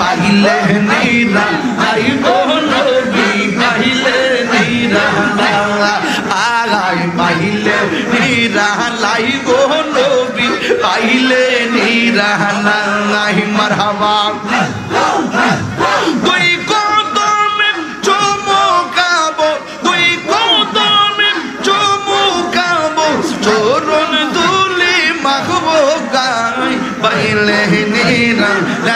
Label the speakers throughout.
Speaker 1: পাইলে নীরা, আই নবী পাইলে নিরা আগাই পাহিলে নীরা, লাই গো নবী পাইলে নাহি নাই, মারহাবা।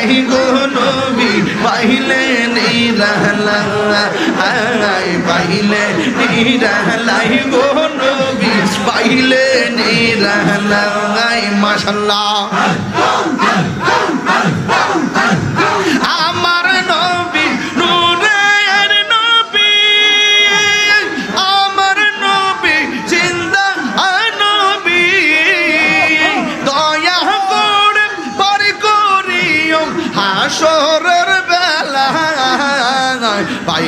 Speaker 1: নিরা লাই গো নবী পাইলে নিরা লাই পাইলে নিরা লাই গো নবী পাইলে নিরা লাই মাশাল্লাহ।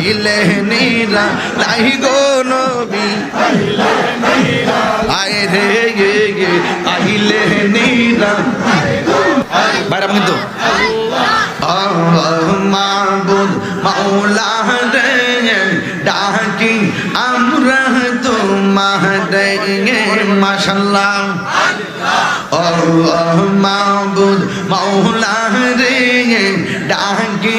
Speaker 1: পাইলে নিরা লাই গো নবী। আয় রে, গে গে, পাইলে নিরা বাইরে কিন্তু মাবুদ মাওলা রে, ডাকি আমরা তোমারে মাশাল্লাহ মাবুদ মাওলা রে, ডাকি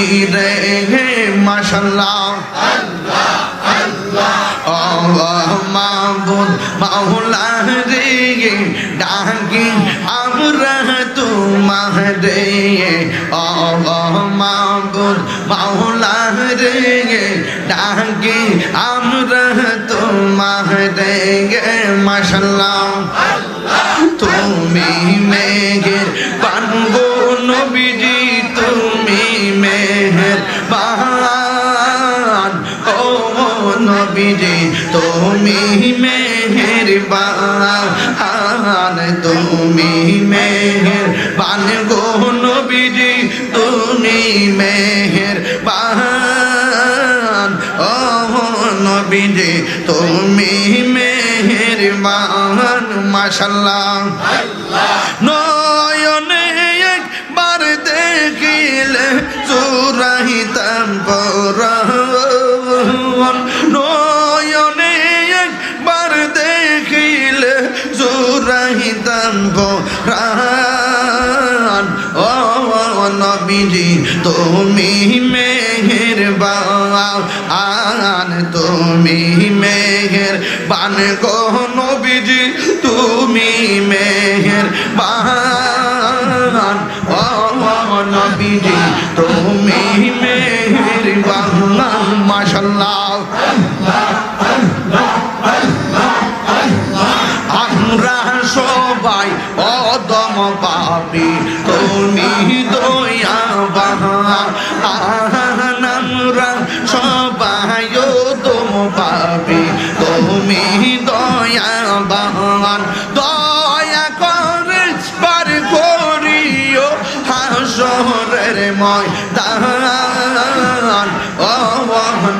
Speaker 1: খাতিরে মাশাল্লাহ। আল্লাহ মাবুদ রে ডাকি আমরা তোমারে আল্লাহ মাবুদ মাওলা রে ডাকি আমরা তোমার তোমারে মাশাল্লাহ। তুমি মেঘের পানগো নবীজি তুমি মেঘের বান তুমি মেঘের বান গো নবীজি তুমি মেঘের বান ও নবীজি তুমি মেঘের বান মাশাল্লাহ নয়নে নবীজি, তুমি মেহের বান তুমি মেহের বান গো নবীজি, তুমি মেহের বান ও নবীজি, তুমি মেহের বান মাশাল্লাহ।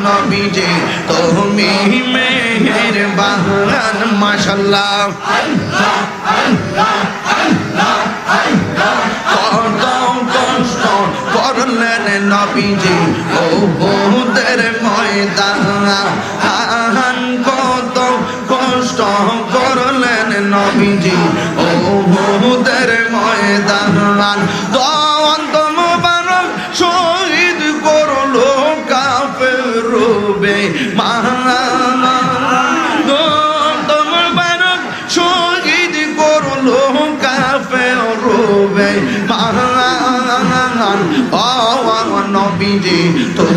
Speaker 1: নবীজি তুমি মেহের বাহান মাশাল্লাহ। কত কষ্ট করলেন ও বহুদের ময়দান। কত কষ্ট করলেন নবীজি ও বহুদের ময়দান।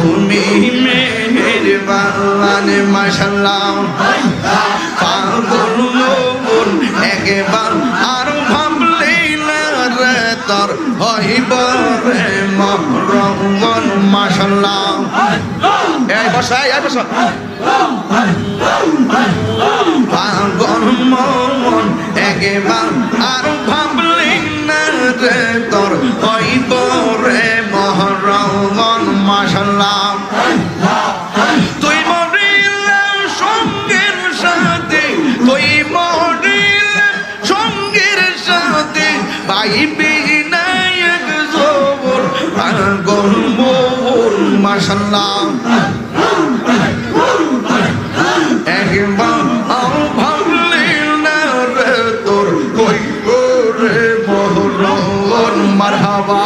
Speaker 1: তুমি মেহেরবান মাশাল্লাহ। পাগল মন, একবার আর ভাবলি তোর হইব রে মরণ মাশাল্লাহ। এই বসা এই বসা। পাগল মন, একবার আর ভাবলি না রে তোর হইব রে মাশাল্লাহ। তুই মরিলে সঙ্গের সাথে, তুই মরিলে সঙ্গের সাথে পাইবি নায়ক জবর, পাগল মোর মাশাল্লাহ। একবার রে তোর, কই রে মোহরন মারহাবা।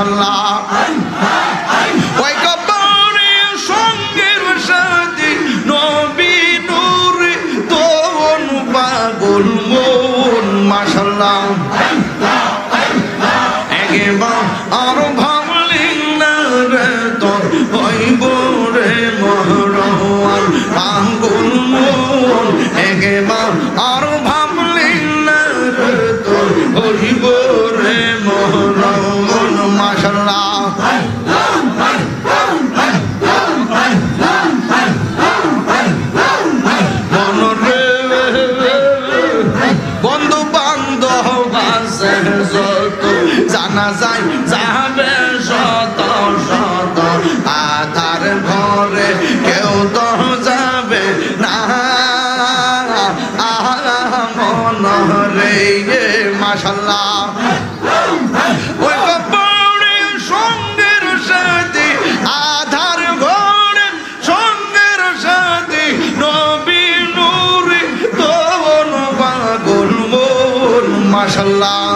Speaker 1: মাসাল্লাহ ওই কবরে সঙ্গের সাথে নবী নূরে তোন পাগল মন মাশাল্লাহ মনরে মাসাল্লাহ ওই কবরে সঙ্গের সাথে আধার ঘরের সঙ্গের সাথে নবী নূরে তোন পাগল মন মাশাল্লাহ।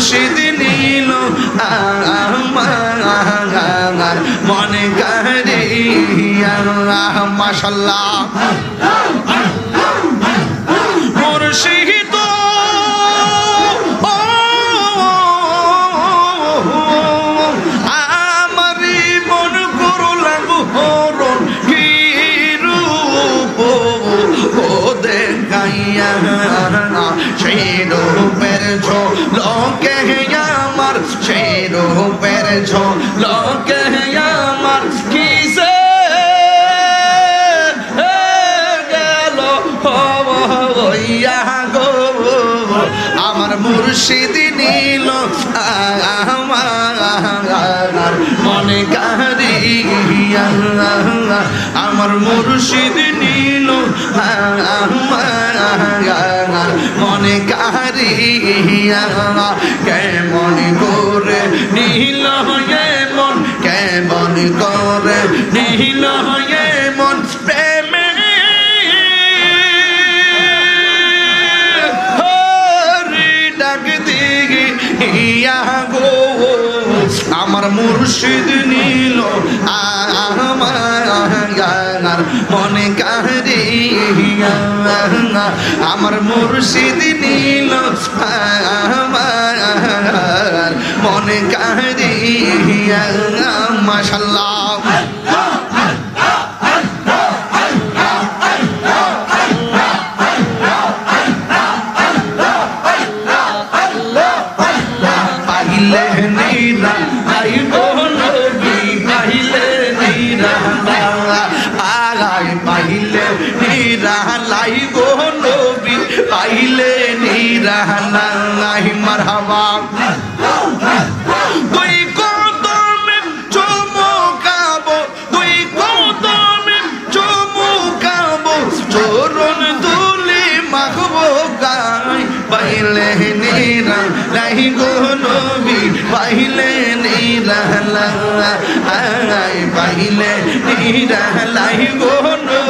Speaker 1: মুর্শিদ নীল মনে কাহিয়া মাশাল্লাহ। ঝলকে আমার রূপের ঝলকে আমার কিসে গেল হইয়া গো আমার মুর্শিদ নীল আমার মনে কারিয়া আমার মুর্শিদ নীল আমার মনে কারিয়া কেমন করে নীল মন, কেমন করে নীল মন ডাক আমার মুর্শিদ নীল আমার মনে কারিয়া আমার মুর্শিদ নীল আমার মনে কারিয়া মাশাল্লাহ। নিরা লাই গো নিরা লাই মারহাবা। দুই কদমে চুমুকাবো দুই কদমে চুমুকাবো চরণ দুলি মাখবো গাই, পাইলে নিরা লাই গো নবী, পাইলে নিরা লাই পাইলে নিরা লাই গো নবী।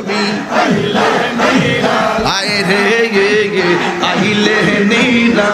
Speaker 1: নবী আয় রে গে গে আহিলে নিরা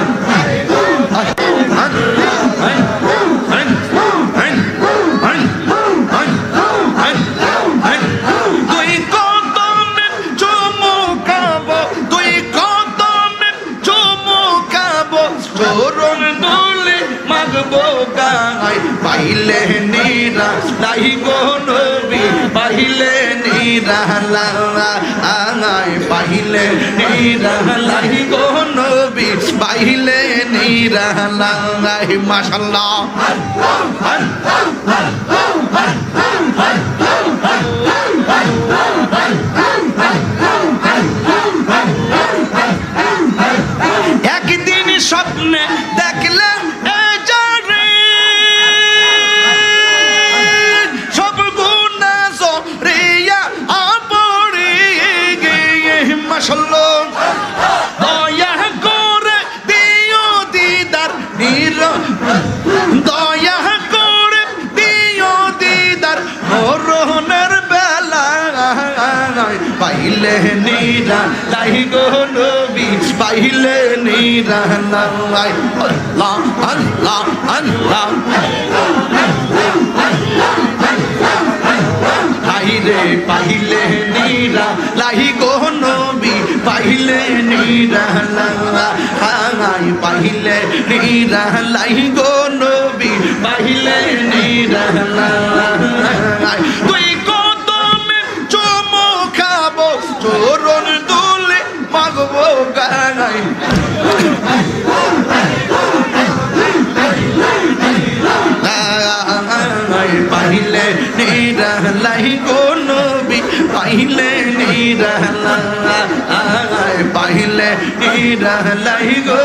Speaker 1: একদিন যারে সব গুণা সরিয়া আপড়ে গিয়ে মাশাল্লাহ। নিরা লাই গো নবী, পাইলে নিরা লাই আল্লাহ আল্লাহ আল্লাহ। লাই গো নবী, পাইলে নিরা লাই গো নিরা লাই গো।